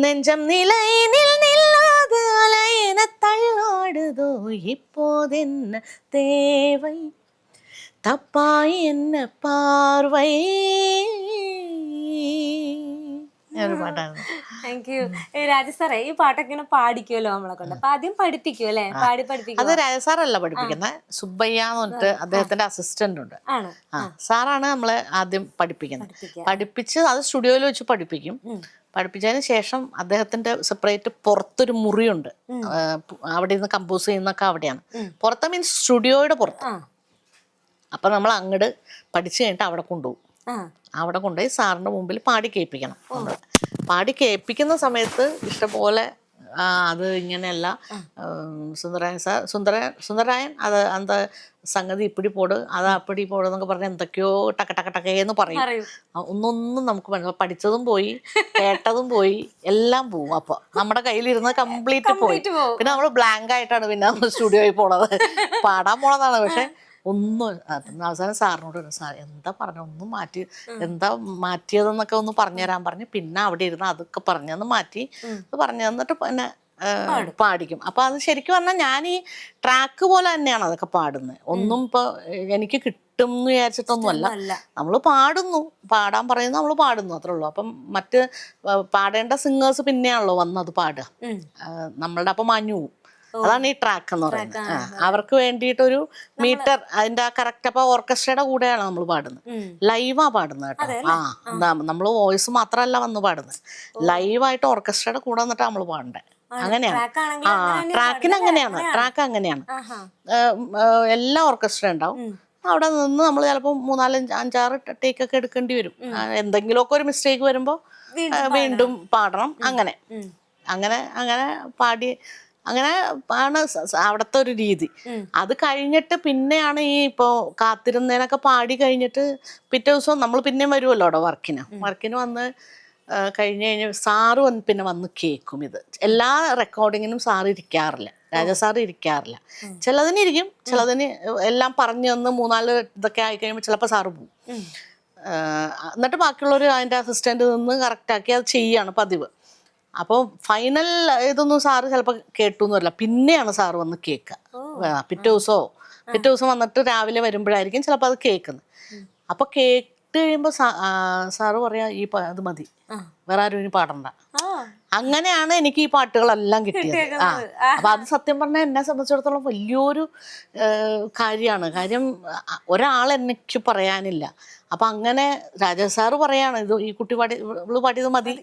நெஞ்சம் நிலையினில் நில்லாது அலையென தள்ளாடுதோ இப்போதென்ன தேவை தப்பாய் என்ன പാർവൈ ഒരു പാട്ടാണ് താങ്ക് യു രാജ സാറേ ഈ പാട്ടൊക്കെ ഇങ്ങനെ പാടിക്കുമല്ലോ നമ്മളെ കൊണ്ട് അപ്പൊ ആദ്യം പഠിപ്പിക്കും അല്ലേ പാടി പഠിപ്പിക്കും അത് രാജസാറല്ല പഠിപ്പിക്കുന്നത് സുബ്ബയ്യ എന്ന് പറഞ്ഞിട്ട് അദ്ദേഹത്തിന്റെ അസിസ്റ്റന്റ് ഉണ്ട് ആണ് ആ സാറാണ് നമ്മളെ ആദ്യം പഠിപ്പിക്കുന്നത് പഠിപ്പിക്കുക. പഠിപ്പിച്ച് അത് സ്റ്റുഡിയോയിൽ വെച്ച് പഠിപ്പിക്കും പഠിപ്പിച്ചതിന് ശേഷം അദ്ദേഹത്തിന്റെ സെപ്പറേറ്റ് പുറത്തൊരു മുറിയുണ്ട്. അവിടെ നിന്ന് കമ്പോസ് ചെയ്യുന്നൊക്കെ അവിടെയാണ്. പുറത്ത് മീൻസ് സ്റ്റുഡിയോയുടെ പുറത്ത്. അപ്പൊ നമ്മൾ അങ്ങട് പഠിച്ചു കഴിഞ്ഞിട്ട് അവിടെ കൊണ്ടുപോകും. അവിടെ കൊണ്ടുപോയി സാറിന്റെ മുമ്പിൽ പാടി കേൾപ്പിക്കണം. പാടി കേൾപ്പിക്കുന്ന സമയത്ത് ഇഷ്ടംപോലെ ആ, അത് ഇങ്ങനെയല്ല. ഉം, സുന്ദരായൻ സാർ സുന്ദര സുന്ദരായൻ അത് അന്ത സംഗതി ഇപ്പിടി പോട് അത് അപ്പിടി പോട് എന്നൊക്കെ പറഞ്ഞ് എന്തൊക്കെയോ ടക്ക ടക്ക ടക്കേന്ന് പറയും. പറയൂ. ഒന്നൊന്നും നമുക്ക് മനസ്സിലാവും പഠിച്ചതും പോയി കേട്ടതും പോയി എല്ലാം പോവും അപ്പൊ. നമ്മുടെ കയ്യിലിരുന്ന് കംപ്ലീറ്റ് പോയി. പിന്നെ നമ്മൾ ബ്ലാങ്ക് ആയിട്ടാണ് പിന്നെ സ്റ്റുഡിയോയിൽ പോണത്. പാടാൻ പോണതാണ്. പക്ഷെ ഒന്നും അവസാനം സാറിനോട് പറഞ്ഞു, സാർ എന്താ പറഞ്ഞ? ഒന്നും മാറ്റി എന്താ മാറ്റിയതെന്നൊക്കെ ഒന്ന് പറഞ്ഞു തരാൻ പറഞ്ഞു. പിന്നെ അവിടെ ഇരുന്ന് അതൊക്കെ പറഞ്ഞെന്ന് മാറ്റി അത് പറഞ്ഞു തന്നിട്ട് പിന്നെ പാടിക്കും. അപ്പൊ അത് ശരിക്കും പറഞ്ഞാൽ ഞാൻ ഈ ട്രാക്ക് പോലെ തന്നെയാണ് അതൊക്കെ പാടുന്നത്. ഒന്നും ഇപ്പൊ എനിക്ക് കിട്ടും എന്ന് വിചാരിച്ചിട്ടൊന്നുമല്ല നമ്മൾ പാടുന്നു. പാടാൻ പറയുന്നു നമ്മൾ പാടുന്നു അത്രേ ഉള്ളൂ. അപ്പം മറ്റ് പാടേണ്ട സിംഗേഴ്സ് പിന്നെയാണല്ലോ വന്നത് പാടുക. നമ്മളുടെ അപ്പം മഞ്ഞു അതാണ് ഈ ട്രാക്ക് എന്ന് പറയുന്നത്. ആ, അവർക്ക് വേണ്ടിയിട്ടൊരു മീറ്റർ അതിന്റെ കറക്റ്റ് അപ്പൊ ഓർക്കസ്ട്രയുടെ കൂടെയാണ് നമ്മൾ പാടുന്നത്. ലൈവാ പാടുന്നത് കേട്ടോ. ആ നമ്മൾ വോയിസ് മാത്രമല്ല വന്ന് പാടുന്നത്. ലൈവായിട്ട് ഓർക്കസ്ട്രയുടെ കൂടെ വന്നിട്ടാണ് നമ്മൾ പാടേണ്ടത് അങ്ങനെയാണ്. ആ ട്രാക്കിന് അങ്ങനെയാണ്. ട്രാക്ക് അങ്ങനെയാണ്. എല്ലാ ഓർക്കസ്ട്ര ഉണ്ടാവും. അവിടെ നിന്ന് നമ്മൾ ചിലപ്പോൾ മൂന്നാലഞ്ച് അഞ്ചാറ് ടേക്ക് ഒക്കെ എടുക്കേണ്ടി വരും. ആ, എന്തെങ്കിലുമൊക്കെ ഒരു മിസ്റ്റേക്ക് വരുമ്പോൾ വീണ്ടും പാടണം. അങ്ങനെ. അങ്ങനെ അങ്ങനെ പാടി അങ്ങനെ ആണ് അവിടുത്തെ ഒരു രീതി. അത് കഴിഞ്ഞിട്ട് പിന്നെയാണ് ഈ ഇപ്പോൾ കാത്തിരുന്നതിനൊക്കെ പാടി കഴിഞ്ഞിട്ട് പിറ്റേ ദിവസം നമ്മൾ പിന്നെയും വരുമല്ലോ അവിടെ വർക്കിന്. വർക്കിന് വന്ന് കഴിഞ്ഞ് കഴിഞ്ഞ് സാറ് വന്ന് പിന്നെ വന്ന് കേൾക്കും ഇത്. എല്ലാ റെക്കോർഡിങ്ങിനും സാറ് ഇരിക്കാറില്ല. രാജാ സാറ് ഇരിക്കാറില്ല. ചിലതിന് ഇരിക്കും ചിലതിന് എല്ലാം പറഞ്ഞു വന്ന് മൂന്നാൽ ഇതൊക്കെ ആയി കഴിയുമ്പോൾ ചിലപ്പോൾ സാറ് പോകും എന്നിട്ട് ബാക്കിയുള്ളവർ അതിന്റെ അസിസ്റ്റന്റ് നിന്ന് കറക്റ്റാക്കി അത് ചെയ്യാണ് പതിവ്. അപ്പോൾ ഫൈനൽ ഇതൊന്നും സാറ് ചിലപ്പോൾ കേട്ടു വരില്ല. പിന്നെയാണ് സാറ് വന്ന് കേൾക്കുക പിറ്റേ ദിവസമോ പിറ്റേ ദിവസം വന്നിട്ട് രാവിലെ വരുമ്പോഴായിരിക്കും ചിലപ്പോൾ അത് കേൾക്കുന്നത് അപ്പോൾ കേട്ട് കഴിയുമ്പോൾ സാറ് പറയാ ഈ അത് ഇത് മതി വേറെ ആരും ഇനി പാടണ്ട. അങ്ങനെയാണ് എനിക്ക് ഈ പാട്ടുകളെല്ലാം കിട്ടിയത്. ആ. അപ്പൊ അത് സത്യം പറഞ്ഞാൽ എന്നെ സംബന്ധിച്ചിടത്തോളം വലിയൊരു കാര്യമാണ്. കാര്യം ഒരാൾ എനിക്ക് പറയാനില്ല. അപ്പൊ അങ്ങനെ രാജാ സാറ് പറയാണ് ഇത് ഈ കുട്ടി പാടി ഇവൾ പാടിയത് മതി.